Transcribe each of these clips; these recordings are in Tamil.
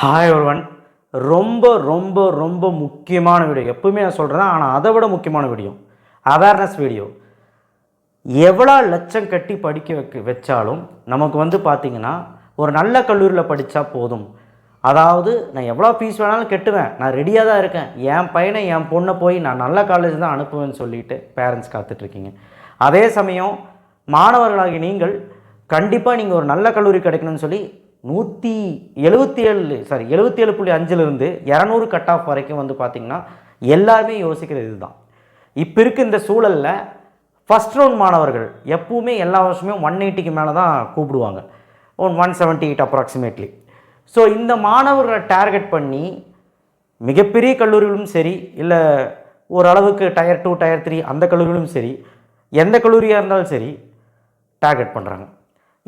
ஹாய் ஒருவன் ரொம்ப ரொம்ப ரொம்ப முக்கியமான வீடியோ எப்பவுமே நான் சொல்கிறேன் ஆனால் அதை விட முக்கியமான வீடியோ அவேர்னஸ் வீடியோ எவ்வளோ லட்சம் கட்டி படிக்க வைக்க வச்சாலும் நமக்கு வந்து பார்த்திங்கன்னா ஒரு நல்ல கல்லூரியில் படித்தா போதும். அதாவது நான் எவ்வளோ ஃபீஸ் வேணாலும் கட்டுவேன். நான் ரெடியாக தான் இருக்கேன். என் பையனை என் பொண்ணை போய் நான் நல்ல காலேஜ் தான் அனுப்புவேன்னு சொல்லிட்டு பேரண்ட்ஸ் காத்துட்ருக்கீங்க. அதே சமயம் மாணவர்களாகி நீங்கள் கண்டிப்பாக நீங்கள் ஒரு நல்ல கல்லூரி கிடைக்கணும்னு சொல்லி நூற்றி எழுபத்தி ஏழு சாரி எழுபத்தி ஏழு புள்ளி அஞ்சுலேருந்து இரநூறு கட் ஆஃப் வரைக்கும் வந்து பார்த்திங்கன்னா எல்லாருமே யோசிக்கிறது இதுதான். இப்போ இருக்க இந்த சூழலில் ஃபஸ்ட் ரவுண்ட் மாணவர்கள் எப்பவுமே எல்லா வருஷமே ஒன் எயிட்டிக்கு மேலே தான் கூப்பிடுவாங்க. One one seventy eight approximately so இந்த மாணவர்களை டார்கெட் பண்ணி மிகப்பெரிய கல்லூரிகளும் சரி இல்லை ஓரளவுக்கு டயர் டூ டயர் த்ரீ அந்த கல்லூரிகளும் சரி எந்த கல்லூரியாக இருந்தாலும் சரி டார்கெட் பண்ணுறாங்க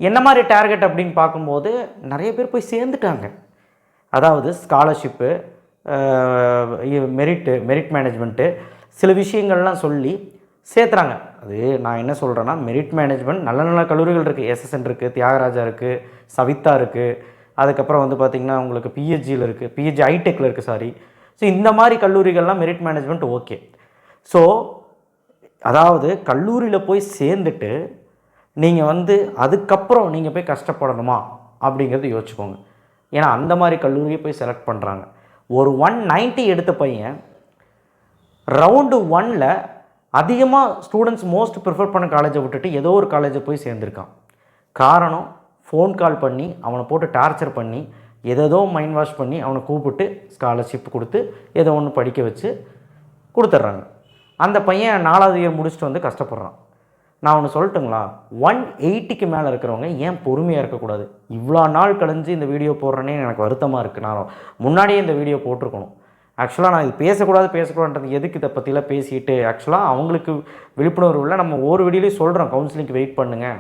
என்ன மாதிரி டார்கெட் அப்படின்னு பார்க்கும்போது நிறைய பேர் போய் சேர்ந்துட்டாங்க. அதாவது ஸ்காலர்ஷிப்பு மெரிட்டு மெரிட் மேனேஜ்மெண்ட்டு சில விஷயங்கள்லாம் சொல்லி சேர்த்துறாங்க. அது நான் என்ன சொல்கிறேன்னா மெரிட் மேனேஜ்மெண்ட் நல்ல நல்ல கல்லூரிகள் இருக்குது எஸ்எஸ்என் இருக்குது தியாகராஜா இருக்குது சவிதா இருக்குது அதுக்கப்புறம் வந்து பார்த்திங்கன்னா உங்களுக்கு பிஹெச்சியில் இருக்குது பிஹெச்சி ஐடெக்கில் இருக்குது சாரி ஸோ இந்த மாதிரி கல்லூரிகள்லாம் மெரிட் மேனேஜ்மெண்ட் ஓகே ஸோ அதாவது கல்லூரியில் போய் சேர்ந்துட்டு நீங்கள் வந்து அதுக்கப்புறம் நீங்கள் போய் கஷ்டப்படணுமா? அப்படிங்கிறத யோசிச்சுக்கோங்க. ஏன்னா அந்த மாதிரி கல்லூரியை போய் செலக்ட் பண்ணுறாங்க ஒரு ஒன் நைன்ட்டி எடுத்த பையன் ரவுண்டு ஒனில் அதிகமாக ஸ்டூடெண்ட்ஸ் மோஸ்ட் ப்ரிஃபர் பண்ண காலேஜை விட்டுட்டு ஏதோ ஒரு காலேஜை போய் சேர்ந்துருக்கான். காரணம் ஃபோன் கால் பண்ணி அவனை போட்டு டார்ச்சர் பண்ணி எதேதோ மைண்ட் வாஷ் பண்ணி அவனை கூப்பிட்டு ஸ்காலர்ஷிப் கொடுத்து ஏதோ ஒன்று படிக்க வச்சு கொடுத்துட்றாங்க. அந்த பையன் நாலாவது இயர் முடிச்சுட்டு வந்து கஷ்டப்படுறான். நான் ஒன்று சொல்லட்டுங்களா? ஒன் எயிட்டிக்கு மேலே இருக்கிறவங்க ஏன் பொறுமையாக இருக்கக்கூடாது? இவ்வளோ நாள் கழிஞ்சு இந்த வீடியோ போடுறேனே எனக்கு வருத்தமாக இருக்குது நான் முன்னாடியே இந்த வீடியோ போட்டிருக்கணும். ஆக்சுவலாக நான் இது பேசக்கூடாது பேசக்கூடாதுன்றது எதுக்கு இதை பற்றிலாம் பேசிட்டு? ஆக்சுவலாக அவங்களுக்கு விழிப்புணர்வு இல்லை. நம்ம ஒரு வீடியோலையும் சொல்கிறோம் கவுன்சிலிங்க்கு வெயிட் பண்ணுங்கள்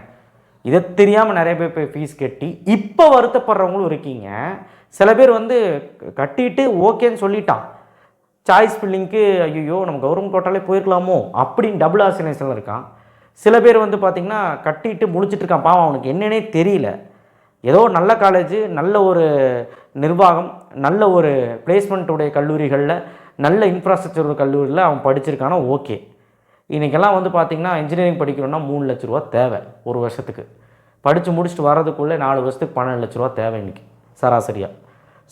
இதை தெரியாமல் நிறைய பேர் போய் ஃபீஸ் கட்டி இப்போ வருத்தப்படுறவங்களும் இருக்கீங்க. சில பேர் வந்து கட்டிட்டு ஓகேன்னு சொல்லிட்டான். சாய்ஸ் ஃபில்லிங்க்கு ஐயோ நம்ம கவர்மெண்ட் கோட்டாலே போயிருக்கலாமோ? அப்படின்னு டபுள் ஆசினேஷன் இருக்கான். சில பேர் வந்து பார்த்திங்கன்னா கட்டிட்டு முழிச்சிட்டு இருக்கான். பாவம் அவனுக்கு என்னன்னே தெரியல. ஏதோ நல்ல காலேஜ் நல்ல ஒரு நிர்வாகம் நல்ல ஒரு பிளேஸ்மெண்ட்டுடைய கல்லூரிகளில் நல்ல இன்ஃப்ராஸ்ட்ரக்சர் கல்லூரியில் அவன் படிச்சிருக்கானா? ஓகே. இன்றைக்கெல்லாம் வந்து பார்த்திங்கன்னா இன்ஜினியரிங் படிக்கணும்னா மூணு லட்ச ரூபா தேவை ஒரு வருஷத்துக்கு. படித்து முடிச்சுட்டு வர்றதுக்குள்ளே நாலு வருஷத்துக்கு பன்னெண்டு லட்ச ரூபா தேவை இன்றைக்கி சராசரியாக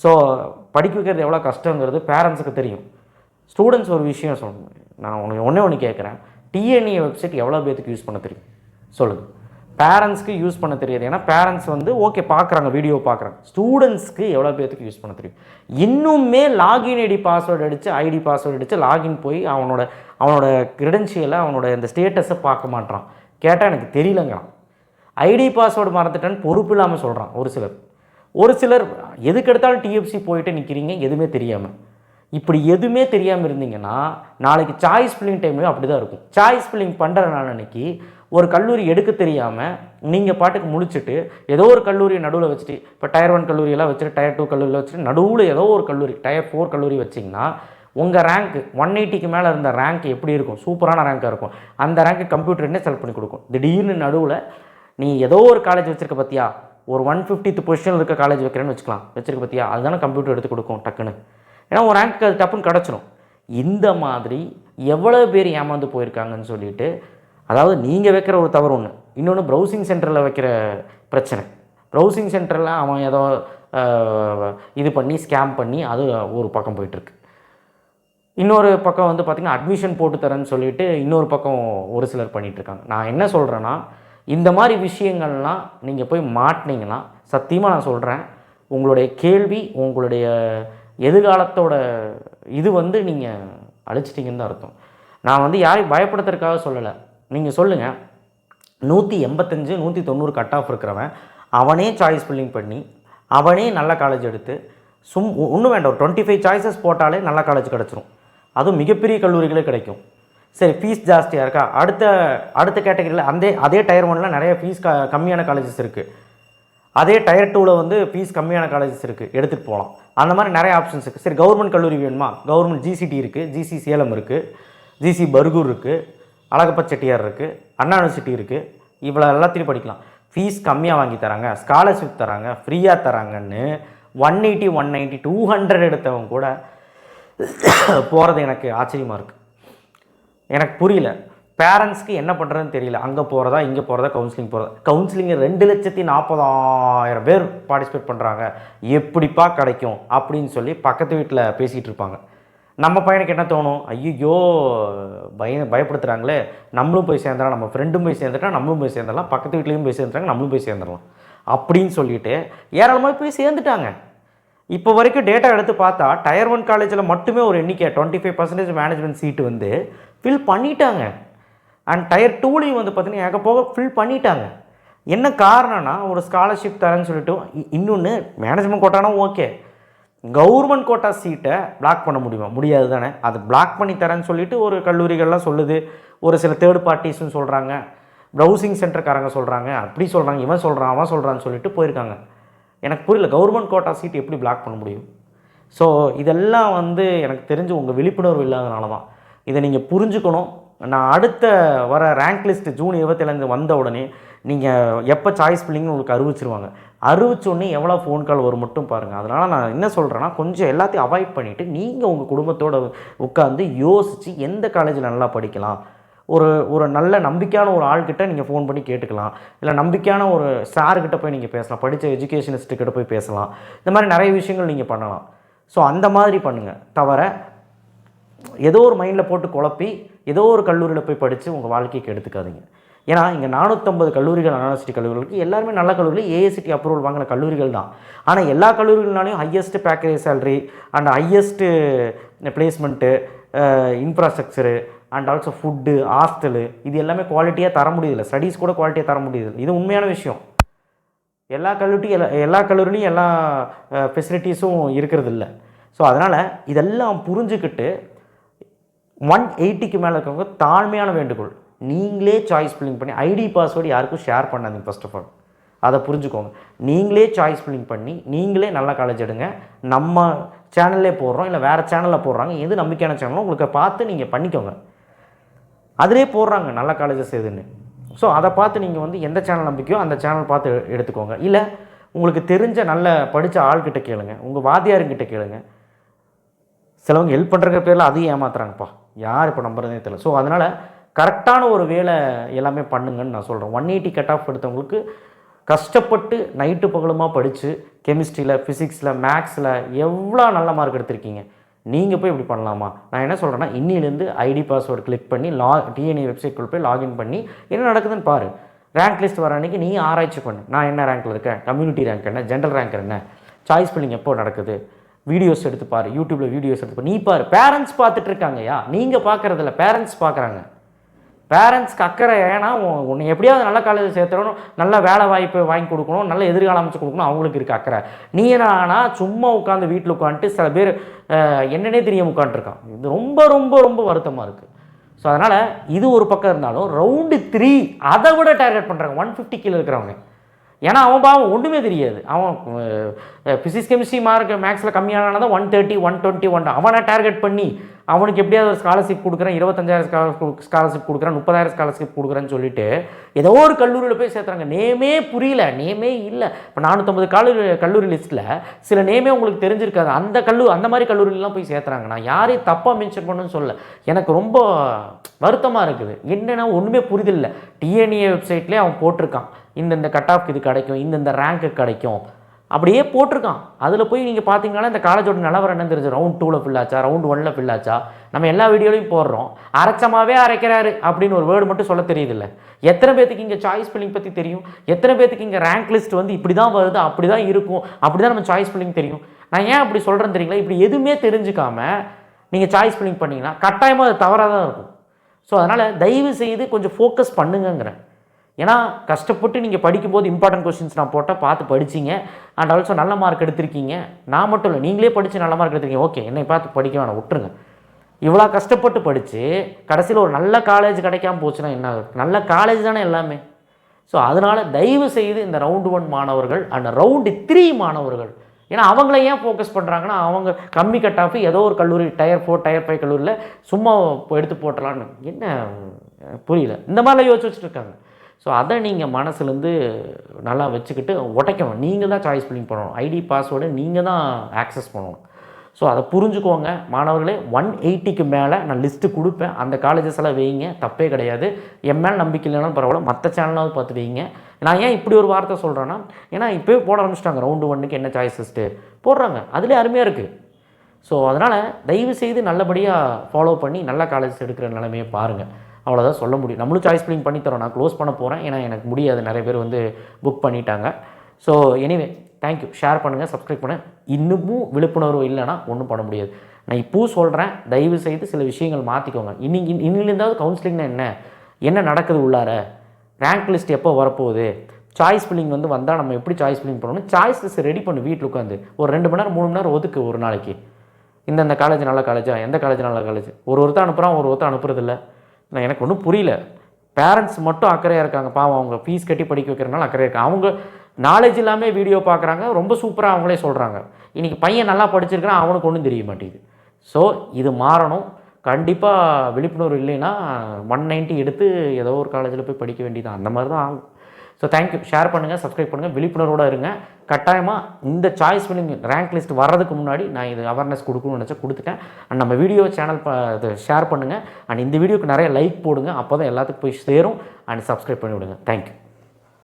ஸோ படிக்க வைக்கிறது எவ்வளோ கஷ்டங்கிறது பேரண்ட்ஸுக்கு தெரியும். ஸ்டூடெண்ட்ஸ் ஒரு விஷயம் சொல்லணும் நான் உனக்கு ஒன்றே ஒன்று கேட்குறேன் டிஎன்ஏ வெப்சைட் எவ்வளோ பேத்துக்கு யூஸ் பண்ண தெரியும்? சொல்லுங்கள் பேரண்ட்ஸ்க்கு யூஸ் பண்ண தெரியாது. ஏன்னா பேரண்ட்ஸ் வந்து ஓகே பார்க்குறாங்க வீடியோ பார்க்குறாங்க ஸ்டூடெண்ட்ஸ்க்கு எவ்வளோ பேர்த்துக்கு யூஸ் பண்ண தெரியும்? இன்னுமே லாகின் ஐடி பாஸ்வேர்டு அடித்து ஐடி பாஸ்வேர்டு அடித்து லாகின் போய் அவனோட அவனோட கிரெடென்ஷியலை அவனோட இந்த ஸ்டேட்டஸை பார்க்க மாட்டான் கேட்டால் எனக்கு தெரியலங்கிறான் ஐடி பாஸ்வேர்டு மறந்துட்டேன்னு பொறுப்பு இல்லாமல் சொல்கிறான் ஒரு சிலர். ஒரு சிலர் எதுக்கு எடுத்தாலும் டிஎஃப்சி போயிட்டு நிற்கிறீங்க எதுவுமே தெரியாமல் இப்படி எதுவுமே தெரியாமல் இருந்தீங்கன்னா நாளைக்கு சாய்ஸ் ஃபில்லிங் டைம்லேயும் அப்படி தான் இருக்கும். சாய்ஸ் ஃபில்லிங் பண்ணுற நாள் அன்னைக்கு ஒரு கல்லூரி எடுக்க தெரியாமல் நீங்கள் பாட்டுக்கு முழிச்சிட்டு ஏதோ ஒரு கல்லூரியை நடுவில் வச்சுட்டு இப்போ டயர் ஒன் கல்லூரியெல்லாம் வச்சுட்டு டயர் டூ கல்லூரியில் வச்சுட்டு நடுவில் ஏதோ ஒரு கல்லூரி டயர் ஃபோர் கல்லூரி வச்சிங்கன்னா உங்கள் ரேங்க் ஒன் எயிட்டிக்கு மேலே இருந்த ரேங்க் எப்படி இருக்கும்? சூப்பரான ரேங்காக இருக்கும். அந்த ரேங்க்கு கம்ப்யூட்டர்னே செலக்ட் பண்ணி கொடுக்கும். திடீர்னு நடுவில் நீ ஏதோ ஒரு காலேஜ் வச்சுருக்க பார்த்தியா ஒரு ஒன் ஃபிஃப்டித் பொசிஷனில் இருக்க காலேஜ் வைக்கிறேன்னு வச்சுக்கலாம். வச்சிருக்க பார்த்தியா அதுதானே கம்ப்யூட்டர் எடுத்து கொடுக்கும் டக்குன்னு. ஏன்னா ஒரு ரேங்க் அது டப்புன்னு கிடச்சிரும். இந்த மாதிரி எவ்வளோ பேர் ஏமாந்து போயிருக்காங்கன்னு சொல்லிட்டு அதாவது நீங்கள் வைக்கிற ஒரு தவறு ஒன்று இன்னொன்று ப்ரௌசிங் சென்டரில் வைக்கிற பிரச்சனை. ப்ரௌசிங் சென்டரில் அவன் ஏதோ இது பண்ணி ஸ்கேம் பண்ணி அது ஒரு பக்கம் போயிட்டுருக்கு. இன்னொரு பக்கம் வந்து பார்த்திங்கன்னா அட்மிஷன் போட்டு தரேன்னு சொல்லிட்டு இன்னொரு பக்கம் ஒரு சிலர் பண்ணிகிட்ருக்காங்க நான் என்ன சொல்கிறேன்னா இந்த மாதிரி விஷயங்கள்லாம் நீங்கள் போய் மாட்டினீங்கன்னா சத்தியமாக நான் சொல்கிறேன் உங்களுடைய கேள்வி உங்களுடைய எதிர்காலத்தோட இது வந்து நீங்கள் அழிச்சிட்டிங்கன்னு தான் அர்த்தம். நான் வந்து யாரையும் பயப்படுத்துறதுக்காக சொல்லலை. நீங்கள் சொல்லுங்கள் நூற்றி எண்பத்தஞ்சு நூற்றி தொண்ணூறு கட் ஆஃப் இருக்கிறவன் அவனே சாய்ஸ் ஃபில்லிங் பண்ணி அவனே நல்ல காலேஜ் எடுத்து சும் ஒன்றும் வேண்டாம். ஒரு டுவெண்ட்டி ஃபைவ் சாய்ஸஸ் போட்டாலே நல்ல காலேஜ் கிடச்சிரும். அதுவும் மிகப்பெரிய கல்லூரிகளே கிடைக்கும். சரி ஃபீஸ் ஜாஸ்தியாக இருக்கா? அடுத்த அடுத்த கேட்டகரியில் அந்த அதே டயர் ஒன்ல நிறைய ஃபீஸ் க கம்மியான காலேஜஸ் இருக்குது அதே டயர் டூவில் வந்து ஃபீஸ் கம்மியான காலேஜஸ் இருக்குது எடுத்துகிட்டு போகலாம் அந்த மாதிரி நிறைய ஆப்ஷன்ஸ் இருக்குது சரி கவர்மெண்ட் கல்லூரி வேணுமா? கவர்மெண்ட் ஜிசிடி இருக்குது ஜிசி சேலம் இருக்குது ஜிசி பர்கூர் இருக்குது அழகப்ப செட்டியார் இருக்குது அண்ணா யூனிவர்சிட்டி இருக்குது இவ்வளோ எல்லாத்தையும் படிக்கலாம். ஃபீஸ் கம்மியாக வாங்கி தராங்க ஸ்காலர்ஷிப் தராங்க ஃப்ரீயாக தராங்கன்னு one eighty one ninety two hundred எடுத்தவங்க கூட போகிறது எனக்கு ஆச்சரியமாக இருக்குது எனக்கு புரியல. பேரண்ட்ஸ்க்கு என்ன பண்ணுறதுன்னு தெரியல. அங்கே போகிறதா இங்கே போகிறதா கவுன்சிலிங் போகிறதா கவுன்சிலிங் ரெண்டு லட்சத்தி நாற்பதாயிரம் பேர் பார்ட்டிசிபேட் பண்ணுறாங்க எப்படிப்பா கிடைக்கும் அப்படின்னு சொல்லி பக்கத்து வீட்டில் பேசிகிட்டு இருப்பாங்க. நம்ம பையனுக்கு என்ன தோணும்? ஐயோ பய பயப்படுத்துகிறாங்களே நம்மளும் போய் சேர்ந்துடலாம். நம்ம ஃப்ரெண்டும் போய் சேர்ந்துட்டா நம்மளும் போய் சேர்ந்துடலாம். பக்கத்து வீட்லேயும் போய் சேர்ந்துட்டாங்க நம்மளும் போய் சேர்ந்துடலாம். அப்படின்னு சொல்லிட்டு ஏராளமாக போய் சேர்ந்துட்டாங்க. இப்போ வரைக்கும் டேட்டா எடுத்து பார்த்தா டயர் ஒன் காலேஜில் மட்டுமே ஒரு எண்ணிக்கை twenty five percentage management seat வந்து ஃபில் பண்ணிட்டாங்க. அண்ட் டயர் டூலையும் வந்து பார்த்தீங்கன்னா ஏகப்போக போக ஃபில் பண்ணிட்டாங்க. என்ன காரணம்னா ஒரு ஸ்காலர்ஷிப் தரேன்னு சொல்லிட்டு இன்னொன்று மேனேஜ்மெண்ட் கோட்டானா ஓகே கவர்மெண்ட் கோட்டா சீட்டை பிளாக் பண்ண முடியுமா? முடியாது தானே. அது பிளாக் பண்ணி தரேன்னு சொல்லிட்டு ஒரு கல்லூரிகள்லாம் சொல்லுது. ஒரு சில தேர்ட் பார்ட்டிஸும் சொல்கிறாங்க ப்ரௌசிங் சென்டர்காரங்க சொல்கிறாங்க அப்படி சொல்கிறாங்க இவன் சொல்கிறான் அவன் சொல்கிறான்னு சொல்லிட்டு போயிருக்காங்க. எனக்கு புரியல கவர்மெண்ட் கோட்டா சீட் எப்படி பிளாக் பண்ண முடியும்? ஸோ இதெல்லாம் வந்து எனக்கு தெரிஞ்சு உங்கள் விழிப்புணர்வு இல்லாதனால தான் இதை நீங்கள் புரிஞ்சுக்கணும். நான் அடுத்த வர ரேங்க் லிஸ்ட்டு ஜூன் இருபத்தேழுந்து வந்த உடனே நீங்கள் எப்போ சாய்ஸ் பிள்ளைங்க உங்களுக்கு அறிவிச்சிருவாங்க. அறிவிச்சோடனே எவ்வளோ ஃபோன் கால் வரும் மட்டும் பாருங்கள் அதனால் நான் என்ன சொல்கிறேன்னா கொஞ்சம் எல்லாத்தையும் அவாய்ட் பண்ணிவிட்டு நீங்கள் உங்கள் குடும்பத்தோடு உட்காந்து யோசித்து எந்த காலேஜில் நல்லா படிக்கலாம். ஒரு ஒரு நல்ல நம்பிக்கையான ஒரு ஆள்கிட்ட நீங்கள் ஃபோன் பண்ணி கேட்டுக்கலாம். இல்லை நம்பிக்கையான ஒரு சார்கிட்ட போய் நீங்கள் பேசலாம். படித்த எஜுகேஷனிஸ்ட்டுக்கிட்ட போய் பேசலாம். இந்த மாதிரி நிறைய விஷயங்கள் நீங்கள் பண்ணலாம். ஸோ அந்த மாதிரி பண்ணுங்கள் தவிர ஏதோ ஒரு மைண்டில் போட்டு குழப்பி ஏதோ ஒரு கல்லூரியில் போய் படித்து உங்கள் வாழ்க்கைக்கு எடுத்துக்காதீங்க. ஏன்னா இங்கே நானூற்றம்பது கல்லூரிகள் யூனிவர்சிட்டி கல்லூரிகளுக்கு எல்லாருமே நல்ல கல்லூரிகள். ஏஐசிடி அப்ரூவல் வாங்கின கல்லூரிகள் தான். ஆனால் எல்லா கல்லூரிகள்னாலையும் highest package salary and highest placement infrastructure and also food hostel இது எல்லாமே குவாலிட்டியாக தர முடியல ஸ்டடீஸ் கூட குவாலிட்டியாக தர முடியுது இது உண்மையான விஷயம். எல்லா கல்லூரி எல்லா எல்லா கல்லூரிலையும் எல்லா ஃபெசிலிட்டிஸும் இருக்கிறது இல்லை ஸோ அதனால் இதெல்லாம் புரிஞ்சுக்கிட்டு ஒன் எயிட்டிக்கு மேலே இருக்கவங்க தாழ்மையான வேண்டுகோள். நீங்களே சாய்ஸ் ஃபில்லிங் பண்ணி ஐடி பாஸ்வேர்டு யாருக்கும் ஷேர் பண்ணாதீங்க ஃபஸ்ட் ஆஃப் ஆல் அதை புரிஞ்சுக்கோங்க. நீங்களே சாய்ஸ் ஃபில்லிங் பண்ணி நீங்களே நல்ல காலேஜ் எடுங்க. நம்ம சேனல்லே போடுறோம் இல்லை வேறு சேனலில் போடுறாங்க எது நம்பிக்கையான சேனலும் உங்களுக்கு பார்த்து நீங்கள் பண்ணிக்கோங்க. அதிலே போடுறாங்க நல்ல காலேஜஸ் எதுன்னு. ஸோ அதை பார்த்து நீங்கள் வந்து எந்த சேனல் நம்பிக்கையோ அந்த சேனல் பார்த்து எடுத்துக்கோங்க. இல்லை உங்களுக்கு தெரிஞ்ச நல்ல படித்த ஆள்கிட்ட கேளுங்க. உங்கள் வாத்தியாருங்கிட்ட கேளுங்க. சிலவங்க ஹெல்ப் பண்ணுற பேரில் அதையும் ஏமாத்துறாங்கப்பா. யார் இப்போ நம்புறதே தெரியல. ஸோ அதனால் கரெக்டான ஒரு வேலை எல்லாமே பண்ணுங்கன்னு நான் சொல்கிறேன் ஒன் எயிட்டி கட் ஆஃப் எடுத்தவங்களுக்கு கஷ்டப்பட்டு நைட்டு பகலுமாக படித்து கெமிஸ்ட்ரியில் ஃபிசிக்ஸில் மேக்ஸில் எவ்வளோ நல்ல மார்க் எடுத்திருக்கீங்க. நீங்கள் போய் இப்படி பண்ணலாமா? நான் என்ன சொல்கிறேன்னா இன்னிலேருந்து ஐடி பாஸ்வேர்டு கிளிக் பண்ணி லா டிஎன்ஏ வெப்சைட்குள்ளே போய் லாகின் பண்ணி என்ன நடக்குதுன்னு பாரு. ரேங்க் லிஸ்ட் வர அன்றைக்கி நீ ஆராய்ச்சி பண்ணு. நான் என்ன ரேங்க்கில் இருக்கேன்? கம்யூனிட்டி ரேங்க் என்ன? ஜென்ரல் ரேங்க் என்ன? சாய்ஸ் பில்லிங் எப்போ நடக்குது? வீடியோஸ் எடுத்து பாரு யூடியூப்பில் வீடியோஸ் எடுத்து பாரு நீ பாரு பேரண்ட்ஸ் பார்த்துட்டு இருக்காங்கயா நீங்கள் பார்க்குறதில்ல பேரண்ட்ஸ் பார்க்குறாங்க. பேரண்ட்ஸ்க்கு அக்கறை ஏன்னா உன்னை எப்படியாவது நல்ல காலேஜ் சேர்த்துறணும் நல்ல வேலை வாய்ப்பு வாங்கி கொடுக்கணும் நல்ல எதிர்காலம் அமைச்சு கொடுக்கணும் அவங்களுக்கு இருக்க அக்கறை. நீ என்னன்னா சும்மா உட்காந்து வீட்டில் உட்காந்துட்டு சில பேர் என்னன்னே தெரிய உட்காந்துருக்கான் இது ரொம்ப ரொம்ப ரொம்ப வருத்தமாக இருக்குது ஸோ அதனால் இது ஒரு பக்கம் இருந்தாலும் ரவுண்டு த்ரீ அதை விட டார்கெட் பண்ணுறாங்க ஒன் ஃபிஃப்டி கீழே இருக்கிறவங்க. ஏன்னா அவன் பாவம் ஒன்றுமே தெரியாது. அவன் ஃபிசிக்ஸ் கெமிஸ்ட்ரி மார்க் மேக்ஸில் கம்மியானதான் தான். One thirty one twenty one அவனை டார்கெட் பண்ணி அவனுக்கு எப்படியாவது ஒரு ஸ்காலர்ஷிப் கொடுக்குறேன் இருபத்தஞ்சாயிரம் ஸ்காலர்ஷிப் ஸ்காலர்ஷிப் கொடுக்குறேன் முப்பதாயிரம் ஸ்காலர்ஷிப் கொடுக்குறேன்னு சொல்லிட்டு ஏதோ ஒரு கல்லூரியில் போய் சேர்த்துறாங்க. நேமே புரியல நேமே இல்லை. இப்போ நானூற்றம்பது கல்லூரி கல்லூரி லிஸ்ட்டில் சில நேமே உங்களுக்கு தெரிஞ்சிருக்காது. அந்த கல்லூரி அந்த மாதிரி கல்லூரிலாம் போய் சேர்த்துறாங்க. நான் யாரையும் தப்பாக மென்ஷன் பண்ணுன்னு சொல்ல எனக்கு ரொம்ப வருத்தமாக இருக்குது. என்னென்னா ஒன்றுமே புரிதல் டிஎன்ஏ வெப்சைட்லேயே அவன் போட்டிருக்கான். இந்தந்த கட் ஆஃப்க்கு இது கிடைக்கும் இந்தந்த ரேங்க்கு கிடைக்கும். அப்படியே போட்டிருக்கான். அதில் போய் நீங்கள் பார்த்தீங்கன்னா இந்த காலேஜோட நிலவரம் என்ன தெரிஞ்சு ரவுண்ட் டூவில் ஃபில்லாச்சா ரவுண்ட் ஒனில் ஃபில்லாச்சா நம்ம எல்லா வீடியோலையும் போடுறோம். அரைச்சமாகவே அரைக்கிறாரு அப்படின்னு ஒரு வேர்டு மட்டும் சொல்ல தெரியுதுல்ல. எத்தனை பேத்துக்கு இங்கே சாய்ஸ் ஃபில்லிங் பற்றி தெரியும்? எத்தனை பேத்துக்கு இங்கே ரேங்க் லிஸ்ட் வந்து இப்படி தான் வருது அப்படி தான் இருக்கும் அப்படி தான் நம்ம சாய்ஸ் ஃபில்லிங் தெரியும்? நான் ஏன் அப்படி சொல்கிறேன்னு தெரியுங்களா? இப்படி எதுவுமே தெரிஞ்சுக்காம நீங்கள் சாய்ஸ் ஃபில்லிங் பண்ணீங்கன்னா கட்டாயமாக அது தவறாக தான் இருக்கும். ஸோ அதனால் தயவு செய்து கொஞ்சம் ஃபோக்கஸ் பண்ணுங்கங்கிறேன். ஏன்னா கஷ்டப்பட்டு நீங்கள் படிக்கும்போது இம்பார்ட்டன்ட் கொஸ்டின்ஸ் நான் போட்டால் பார்த்து படிச்சீங்க. அண்ட் ஆல்சோ நல்ல மார்க் எடுத்திருக்கீங்க. நான் மட்டும் இல்லை நீங்களே படித்து நல்ல மார்க் எடுத்திருக்கீங்க. ஓகே என்னை பார்த்து படிக்க வேணாம் விட்டுருங்க. இவ்வளோ கஷ்டப்பட்டு படித்து கடைசியில் ஒரு நல்ல காலேஜ் கிடைக்காம போச்சுன்னா என்ன ஆகும்? நல்ல காலேஜ் தானே எல்லாமே. ஸோ அதனால் தயவு செய்து இந்த ரவுண்டு ஒன் மாணவர்கள் அண்ட் ரவுண்டு த்ரீ மாணவர்கள் ஏன்னா அவங்கள ஏன் ஃபோக்கஸ் பண்ணுறாங்கன்னா அவங்க கம்மி கட் ஆஃப் ஏதோ ஒரு கல்லூரி டயர் ஃபோர் டயர் ஃபைவ் கல்லூரியில் சும்மா எடுத்து போட்டலான்னு என்ன புரியல. இந்த மாதிரிலாம் யோசிச்சு வச்சுட்டு இருக்காங்க. ஸோ அதை நீங்கள் மனசுலேருந்து நல்லா வச்சுக்கிட்டு உடைக்கணும். நீங்கள் தான் சாய்ஸ் ஃபில்லிங் பண்ணணும் ஐடி பாஸ்வேர்டு நீங்கள் தான் ஆக்சஸ் பண்ணணும். ஸோ அதை புரிஞ்சுக்கோங்க. மாணவர்களே ஒன் எயிட்டிக்கு மேலே நான் லிஸ்ட்டு கொடுப்பேன். அந்த காலேஜஸ் எல்லாம் வைங்க. தப்பே கிடையாது. என் மேலே நம்பிக்கை இல்லைனாலும் பரவாயில்ல. மற்ற சேனலாவது பார்த்து வைங்க. நான் ஏன் இப்படி ஒரு வார்த்தை சொல்கிறேன்னா ஏன்னா இப்போயே போட ஆரம்பிச்சிட்டாங்க. ரவுண்டு ஒன்றுக்கு என்ன சாய்ஸஸ்ட்டு போடுறாங்க. அதுலேயே அருமையாக இருக்குது ஸோ அதனால் தயவு செய்து நல்லபடியாக ஃபாலோ பண்ணி நல்ல காலேஜஸ் எடுக்கிற நிலைமையை பாருங்கள் அவ்வளோதான் சொல்ல முடியும். நம்மளும் சாய்ஸ் ஃபில்லிங் பண்ணித்தரோம் நான் க்ளோஸ் பண்ண போகிறேன் ஏன்னா எனக்கு முடியாது. நிறைய பேர் வந்து புக் பண்ணிட்டாங்க. So anyway thank you share பண்ணுங்கள் சப்ஸ்கிரைப் பண்ணு இன்னமும் விழிப்புணர்வு இல்லைன்னா ஒன்றும் பண்ண முடியாது. நான் இப்போவும் சொல்கிறேன் தயவு செய்து சில விஷயங்கள் மாற்றிக்கோங்க இன்னி இன்னிலிருந்தாவது கவுன்சிலிங்னா என்ன? என்ன நடக்குது உள்ளார? ரேங்க் லிஸ்ட் எப்போ வரப்போகுது? சாய்ஸ் ஃபில்லிங் வந்து வந்தால் நம்ம எப்படி சாய்ஸ் ஃபில்லிங் பண்ணணும்? சாய்ஸ் லிஸ்ட் ரெடி பண்ணு வீட்டில் உட்காந்து ஒரு ரெண்டு மணி நேரம் மூணு மணி நேரம் ஒதுக்கு ஒரு நாளைக்கு. இந்தந்த காலேஜ் நல்ல காலேஜா எந்த காலேஜ் நல்ல காலேஜ் ஒரு ஒருத்தர் அனுப்புகிறான் ஒரு ஒருத்தர் அனுப்புறதில்லை. நான் எனக்கு ஒன்றும் புரியல. பேரண்ட்ஸ் மட்டும் அக்கறையாக இருக்காங்க. பாவம் அவங்க ஃபீஸ் கட்டி படிக்க வைக்கிறனால அக்கறையாக இருக்காங்க. அவங்க நாலேஜ் இல்லாமல் வீடியோ பார்க்குறாங்க. ரொம்ப சூப்பராக அவங்களே சொல்கிறாங்க இன்றைக்கி பையன் நல்லா படிச்சிருக்கிறான் அவனுக்கு ஒன்றும் தெரிய மாட்டேங்குது. ஸோ இது மாறணும். கண்டிப்பாக விழிப்புணர்வு இல்லைன்னா ஒன் நைன்ட்டி எடுத்து ஏதோ ஒரு காலேஜில் போய் படிக்க வேண்டியதான் அந்த மாதிரி தான் ஆகும். ஸோ தேங்க்யூ ஷேர் பண்ணுங்கள் சப்ஸ்கிரைப் பண்ணுங்கள் விழிப்புணர்வோடு இருங்க. கட்டாயமாக இந்த சாய்ஸ் ஃபிலிம் ரேங்க் லிஸ்ட் வர்றதுக்கு முன்னாடி நான் இது அவேர்னஸ் கொடுக்கணும்னு நினச்சா கொடுத்துட்டேன். அண்ட் நம்ம வீடியோ சேனல் ப இது ஷேர் பண்ணுங்கள் அண்ட் இந்த வீடியோக்கு நிறைய லைக் போடுங்க அப்போ தான் எல்லாத்துக்கும் போய் சேரும். அண்ட் சப்ஸ்கிரைப் பண்ணி விடுங்க தேங்க்யூ